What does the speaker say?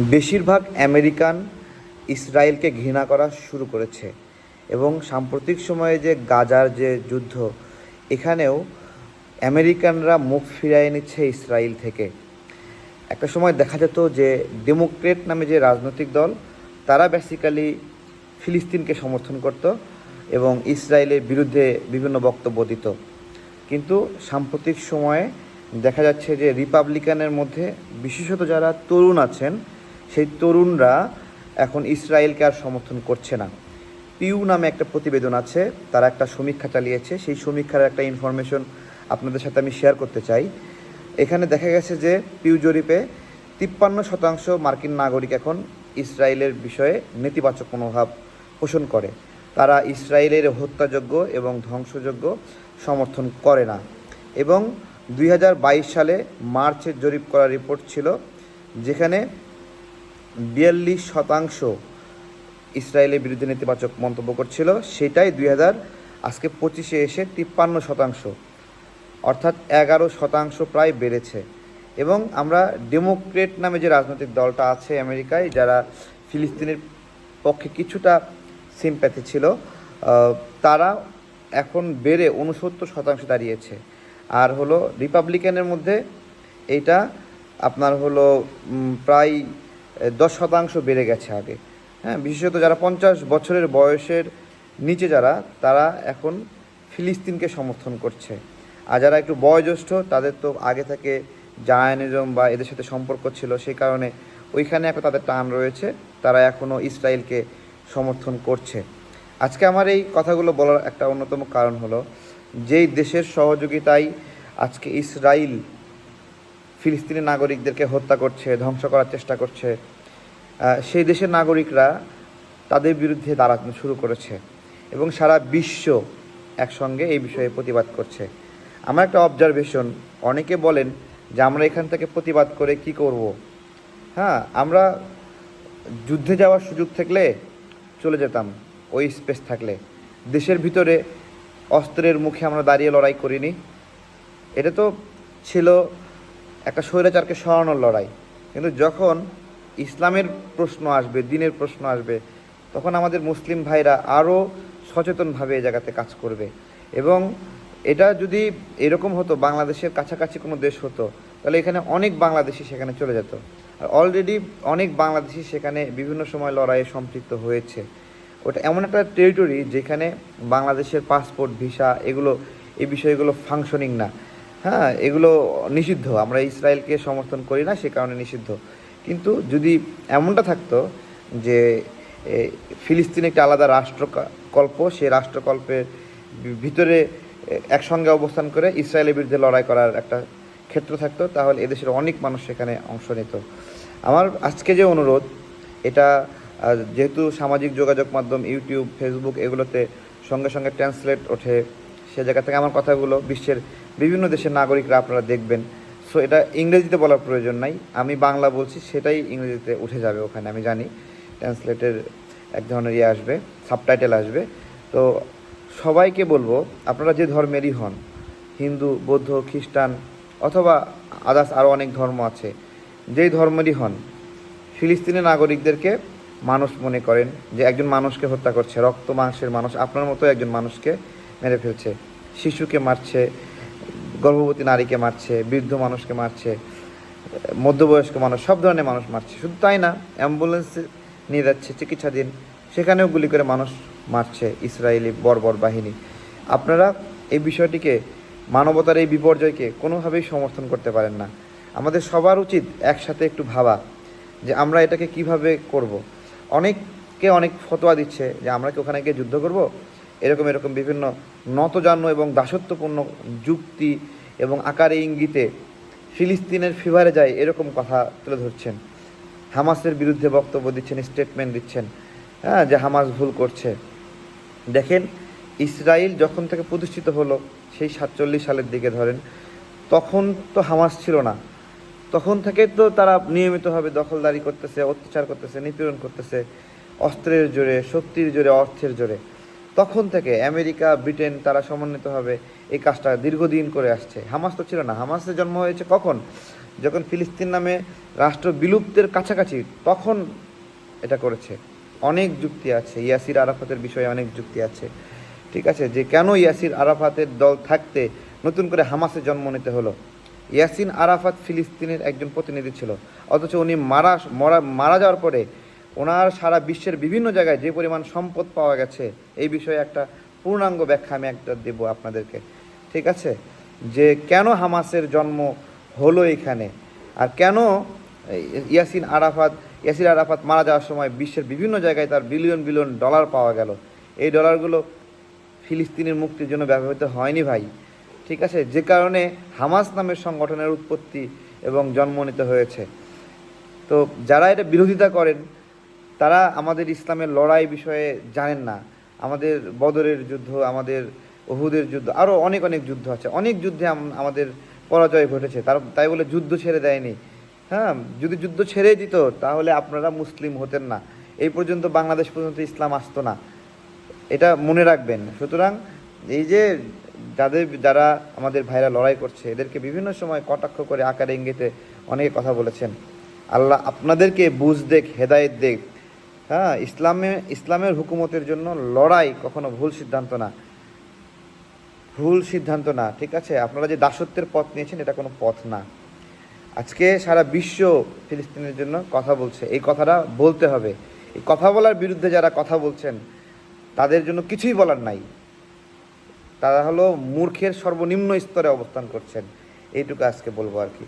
বেশিরভাগ আমেরিকান ইসরায়েলকে ঘৃণা করা শুরু করেছে এবং সাম্প্রতিক সময়ে যে গাজার যে যুদ্ধ, এখানেও আমেরিকানরা মুখ ফিরিয়ে নিচ্ছে ইসরায়েল থেকে। একটা সময় দেখা যেত যে ডেমোক্রেট নামে যে রাজনৈতিক দল, তারা বেসিক্যালি ফিলিস্তিনকে সমর্থন করত এবং ইসরায়েলের বিরুদ্ধে বিভিন্ন বক্তব্য দিত। কিন্তু সাম্প্রতিক সময়ে দেখা যাচ্ছে যে রিপাবলিকানের মধ্যে বিশেষত যারা তরুণ আছেন সেই তরুণরা এখন ইসরায়েলকে আর সমর্থন করছে না। পিউ নামে একটা প্রতিবেদন আছে, তারা একটা সমীক্ষা চালিয়েছে। সেই সমীক্ষার একটা ইনফরমেশন আপনাদের সাথে আমি শেয়ার করতে চাই। এখানে দেখা গেছে যে পিউ জরিপে তিপ্পান্ন শতাংশ মার্কিন নাগরিক এখন ইসরায়েলের বিষয়ে নেতিবাচক মনোভাব পোষণ করে। তারা ইসরায়েলের হত্যাযোগ্য এবং ধ্বংসযোগ্য সমর্থন করে না। এবং দুই হাজার বাইশ সালে মার্চে জরিপ করা রিপোর্ট ছিল, যেখানে বিয়াল্লিশ শতাংশ ইসরায়েলের বিরুদ্ধে নেতিবাচক মন্তব্য করছিল। সেটাই দুই হাজার আজকে পঁচিশে এসে তিপ্পান্ন শতাংশ, অর্থাৎ এগারো শতাংশ প্রায় বেড়েছে। এবং আমরা ডেমোক্রেট নামে যে রাজনৈতিক দলটা আছে আমেরিকায়, যারা ফিলিস্তিনের পক্ষে কিছুটা সিম্প্যাথি ছিল তারা এখন বেড়ে উনসত্তর শতাংশ দাঁড়িয়েছে। আর হলো রিপাবলিকানের মধ্যে এইটা আপনার হলো প্রায় দশ শতাংশ বেড়ে গেছে আগে। হ্যাঁ বিশেষত যারা পঞ্চাশ বছরের বয়সের নিচে যারা, তারা এখন ফিলিস্তিনকে সমর্থন করছে। আর যারা একটু বয়োজ্যেষ্ঠ, তাদের তো আগে থেকে জায়নিজম বা এদের সাথে সম্পর্ক ছিল সেই কারণে ওইখানে এখন তাদের টান রয়েছে। তারা এখনও ইসরায়েলকে সমর্থন করছে। আজকে আমার এই কথাগুলো বলার একটা অন্যতম কারণ হলো, যেই দেশের সহযোগিতায় আজকে ইসরায়েল ফিলিস্তিনি নাগরিকদেরকে হত্যা করছে, ধ্বংস করার চেষ্টা করছে সেই দেশের নাগরিকরা তাদের বিরুদ্ধে দাঁড়ানো শুরু করেছে এবং সারা বিশ্ব একসঙ্গে এই বিষয়ে প্রতিবাদ করছে। আমার একটা অবজারভেশন অনেকে বলেন যে আমরা এখান থেকে প্রতিবাদ করে কি করব? হ্যাঁ আমরা যুদ্ধে যাওয়ার সুযোগ থাকলে চলে যেতাম, ওই স্পেস থাকলে। দেশের ভিতরে অস্ত্রের মুখে আমরা দাঁড়িয়ে লড়াই করিনি। এটা তো ছিল একটা স্বৈরাচারকে সরানোর লড়াই। কিন্তু যখন ইসলামের প্রশ্ন আসবে, দিনের প্রশ্ন আসবে, তখন আমাদের মুসলিম ভাইরা আরও সচেতনভাবে এই জায়গাতে কাজ করবে। এবং এটা যদি এরকম হতো, বাংলাদেশের কাছাকাছি কোনো দেশ হতো, তাহলে এখানে অনেক বাংলাদেশি সেখানে চলে যেত। আর অলরেডি অনেক বাংলাদেশি সেখানে বিভিন্ন সময় লড়াইয়ে সম্পৃক্ত হয়েছে। ওটা এমন একটা টেরিটরি যেখানে বাংলাদেশের পাসপোর্ট ভিসা এগুলো, এই বিষয়গুলো ফাংশনিং না। হ্যাঁ এগুলো নিষিদ্ধ। আমরা ইসরায়েলকে সমর্থন করি না, সে কারণে নিষিদ্ধ। কিন্তু যদি এমনটা থাকতো যে ফিলিস্তিন একটি আলাদা রাষ্ট্রকল্প, সেই রাষ্ট্রকল্পের ভিতরে একসঙ্গে অবস্থান করে ইসরায়েলের বিরুদ্ধে লড়াই করার একটা ক্ষেত্র থাকতো, তাহলে এদেশের অনেক মানুষ সেখানে অংশ নিত। আমার আজকে যে অনুরোধ, এটা যেহেতু সামাজিক যোগাযোগ মাধ্যম, ইউটিউব, ফেসবুক, এগুলোতে সঙ্গে সঙ্গে ট্রান্সলেট ওঠে সে জায়গা থেকে আমার কথাগুলো বিশ্বের বিভিন্ন দেশের নাগরিকরা আপনারা দেখবেন। সো এটা ইংরেজিতে বলার প্রয়োজন নাই। আমি বাংলা বলছি, সেটাই ইংরেজিতে উঠে যাবে ওখানে, আমি জানি। ট্রান্সলেটের এক ধরনের ইয়ে আসবে সাবটাইটেল আসবে। তো সবাইকে বলব, আপনারা যে ধর্মেরই হন, হিন্দু, বৌদ্ধ, খ্রিস্টান অথবা আদার্স আরও অনেক ধর্ম আছে, যেই ধর্মেরই হন, ফিলিস্তিনি নাগরিকদেরকে মানুষ মনে করেন যে একজন মানুষকে হত্যা করছে, রক্ত মাংসের মানুষ, আপনার মতো একজন মানুষকে মেরে ফেলছে। শিশুকে মারছে, গর্ভবতী নারীকে মারছে, বৃদ্ধ মানুষকে মারছে, মধ্যবয়স্ক মানুষ, সব ধরনের মানুষ মারছে। শুধু তাই না, অ্যাম্বুলেন্সে নিয়ে যাচ্ছে চিকিৎসাধীন। সেখানেও গুলি করে মানুষ মারছে ইসরায়েলি বর্বর বাহিনী। আপনারা এই বিষয়টিকে, মানবতার এই বিপর্যয়কে কোনোভাবেই সমর্থন করতে পারেন না। আমাদের সবার উচিত একসাথে একটু ভাবা যে আমরা এটাকে কীভাবে করব। অনেককে অনেক ফতোয়া দিচ্ছে যে আমরা কি ওখানে গিয়ে যুদ্ধ করব? এরকম এরকম বিভিন্ন নতজান্য এবং দাসত্বপূর্ণ যুক্তি এবং আকারে ইঙ্গিতে ফিলিস্তিনের ফিভারে যায় এরকম কথা তুলে ধরছেন। হামাসের বিরুদ্ধে বক্তব্য দিচ্ছেন স্টেটমেন্ট দিচ্ছেন হ্যাঁ যে হামাস ভুল করছে। দেখেন ইসরায়েল যখন থেকে প্রতিষ্ঠিত হলো, সেই সাতচল্লিশ সালের দিকে ধরেন, তখন তো হামাস ছিল না। তখন থেকে তো তারা নিয়মিতভাবে দখলদারি করতেছে, অত্যাচার করতেছে, নিপীড়ন করতেছে, অস্ত্রের জোরে, শক্তির জোরে, অর্থের জোরে। তখন থেকে আমেরিকা, ব্রিটেন তারা সমন্বিতভাবে এই কাজটা দীর্ঘদিন করে আসছে। হামাস তো ছিল না। হামাসের জন্ম হয়েছে কখন? যখন ফিলিস্তিন নামে রাষ্ট্র বিলুপ্তের কাছাকাছি, তখন এটা করেছে। অনেক যুক্তি আছে। ইয়াসির আরাফাতের বিষয়ে অনেক যুক্তি আছে। ঠিক আছে? যে কেন ইয়াসির আরাফাতের দল থাকতে নতুন করে হামাসে জন্ম নিতে হলো? ইয়াসিন আরাফাত ফিলিস্তিনের একজন প্রতিনিধি ছিল। অথচ উনি মারা, মরা, মারা যাওয়ার পরে ওনার সারা বিশ্বের বিভিন্ন জায়গায় যে পরিমাণ সম্পদ পাওয়া গেছে, এই বিষয়ে একটা পূর্ণাঙ্গ ব্যাখ্যা আমি একটা দেব আপনাদেরকে। ঠিক আছে? যে কেন হামাসের জন্ম হলো এখানে? আর কেন ইয়াসিন আরাফাত, ইয়াসির আরাফাত মারা যাওয়ার সময় বিশ্বের বিভিন্ন জায়গায় তার বিলিয়ন বিলিয়ন ডলার পাওয়া গেল? এই ডলারগুলো ফিলিস্তিনের মুক্তির জন্য ব্যবহৃত হয়নি ভাই। ঠিক আছে? যে কারণে হামাস নামের সংগঠনের উৎপত্তি এবং জন্ম নিতে হয়েছে। তো যারা এটা বিরোধিতা করেন তারা আমাদের ইসলামের লড়াই বিষয়ে জানেন না। আমাদের বদরের যুদ্ধ, আমাদের ওহুদের যুদ্ধ আরও অনেক অনেক যুদ্ধ আছে। অনেক যুদ্ধে আমাদের পরাজয় ঘটেছে। তার, তাই বলে যুদ্ধ ছেড়ে দেয়নি। হ্যাঁ যদি যুদ্ধ ছেড়ে দিত, তাহলে আপনারা মুসলিম হতেন না। এই পর্যন্ত বাংলাদেশ পর্যন্ত ইসলাম আসতো না। এটা মনে রাখবেন। সুতরাং এই যে যাদের, যারা আমাদের ভাইরা লড়াই করছে, এদেরকে বিভিন্ন সময় কটাক্ষ করে আকার ইঙ্গিতে অনেকে কথা বলেছেন। আল্লাহ আপনাদেরকে বুঝ দেখ, হেদায়েত দেখ। হ্যাঁ ইসলামে, ইসলামের হুকুমতের জন্য লড়াই কখনো ভুল সিদ্ধান্ত না। ভুল সিদ্ধান্ত না, ঠিক আছে? আপনারা যে দাসত্বের পথ নিয়েছেন, এটা কোনো পথ না। আজকে সারা বিশ্ব ফিলিস্তিনের জন্য কথা বলছে। এই কথাটা বলতে হবে। এই কথা বলার বিরুদ্ধে যারা কথা বলছেন, তাদের জন্য কিছুই বলার নাই। তারা হলো মূর্খের সর্বনিম্ন স্তরে অবস্থান করছেন। এইটুকু আজকে বলব আর কি।